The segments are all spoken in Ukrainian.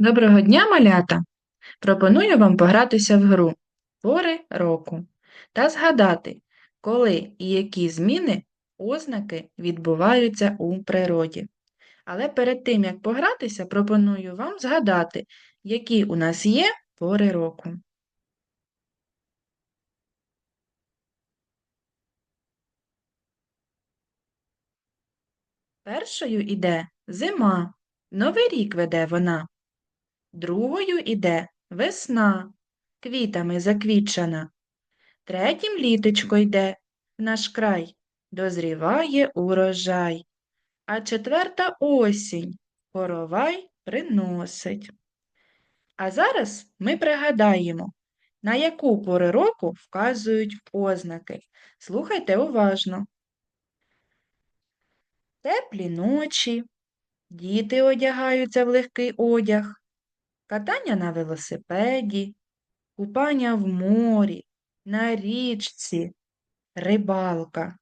Доброго дня, малята! Пропоную вам погратися в гру пори року та згадати, коли і які зміни ознаки відбуваються у природі. Але перед тим, як погратися, пропоную вам згадати, які у нас є пори року. Першою іде зима, новий рік веде вона. Другою іде весна, квітами заквітчана. Третім літочко йде в наш край, дозріває урожай. А четверта осінь коровай приносить. А зараз ми пригадаємо, на яку пору року вказують ознаки. Слухайте уважно. Теплі ночі, діти одягаються в легкий одяг, катання на велосипеді, купання в морі, на річці, рибалка.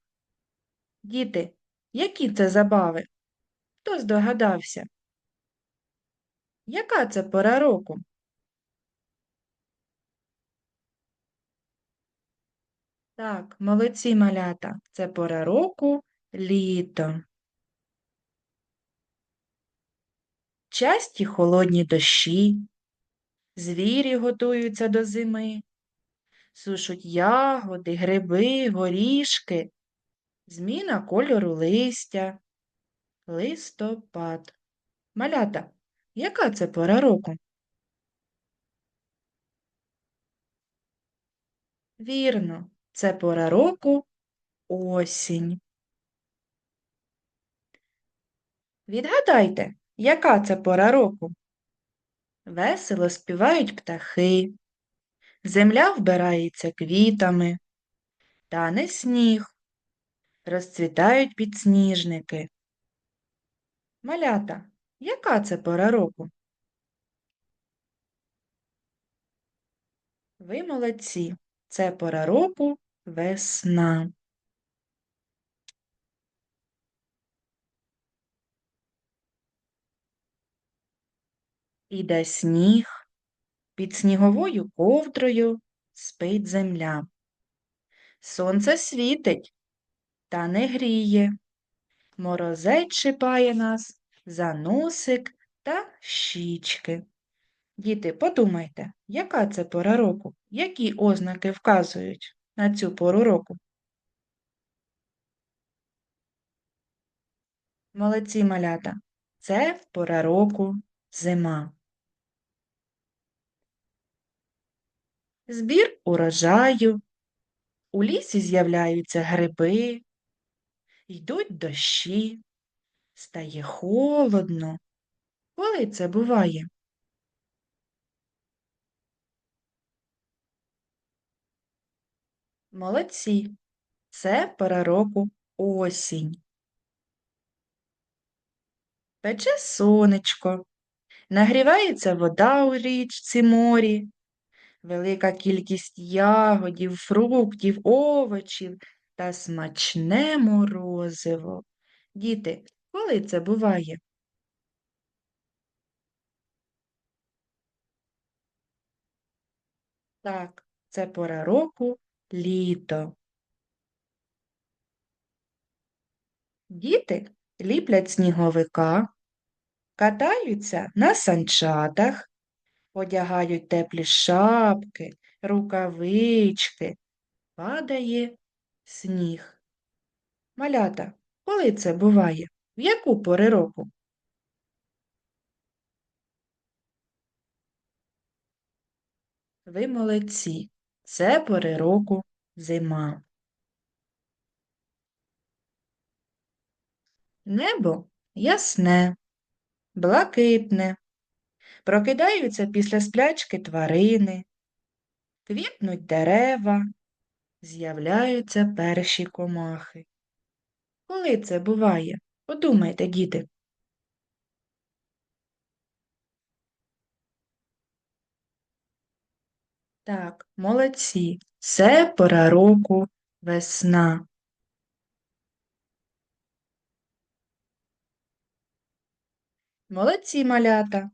Діти, які це забави? Хто здогадався? Яка це пора року? Так, молодці малята, це пора року літо. Часті холодні дощі, звірі готуються до зими, сушуть ягоди, гриби, горішки, зміна кольору листя, листопад. Малята, яка це пора року? Вірно, це пора року осінь. Відгадайте, яка це пора року? Весело співають птахи, земля вбирається квітами, тане сніг, розцвітають підсніжники. Малята, яка це пора року? Ви молодці, це пора року весна. Іде сніг, під сніговою ковдрою спить земля. Сонце світить, та не гріє. Морозець чіпає нас за носик та щічки. Діти, подумайте, яка це пора року? Які ознаки вказують на цю пору року? Молодці малята, це пора року зима. Збір урожаю, у лісі з'являються гриби, йдуть дощі, стає холодно. Коли це буває? Молодці, це пора року осінь. Пече сонечко, нагрівається вода у річці морі, велика кількість ягодів, фруктів, овочів та смачне морозиво. Діти, коли це буває? Так, це пора року літо. Діти ліплять сніговика, катаються на санчатах, одягають теплі шапки, рукавички, падає сніг. Малята, коли це буває? В яку пори року? Ви молодці. Це пори року зима. Небо ясне, блакитне. Прокидаються після сплячки тварини, квітнуть дерева, з'являються перші комахи. Коли це буває? Подумайте, діти. Так, молодці. Це пора року весна. Молодці малята.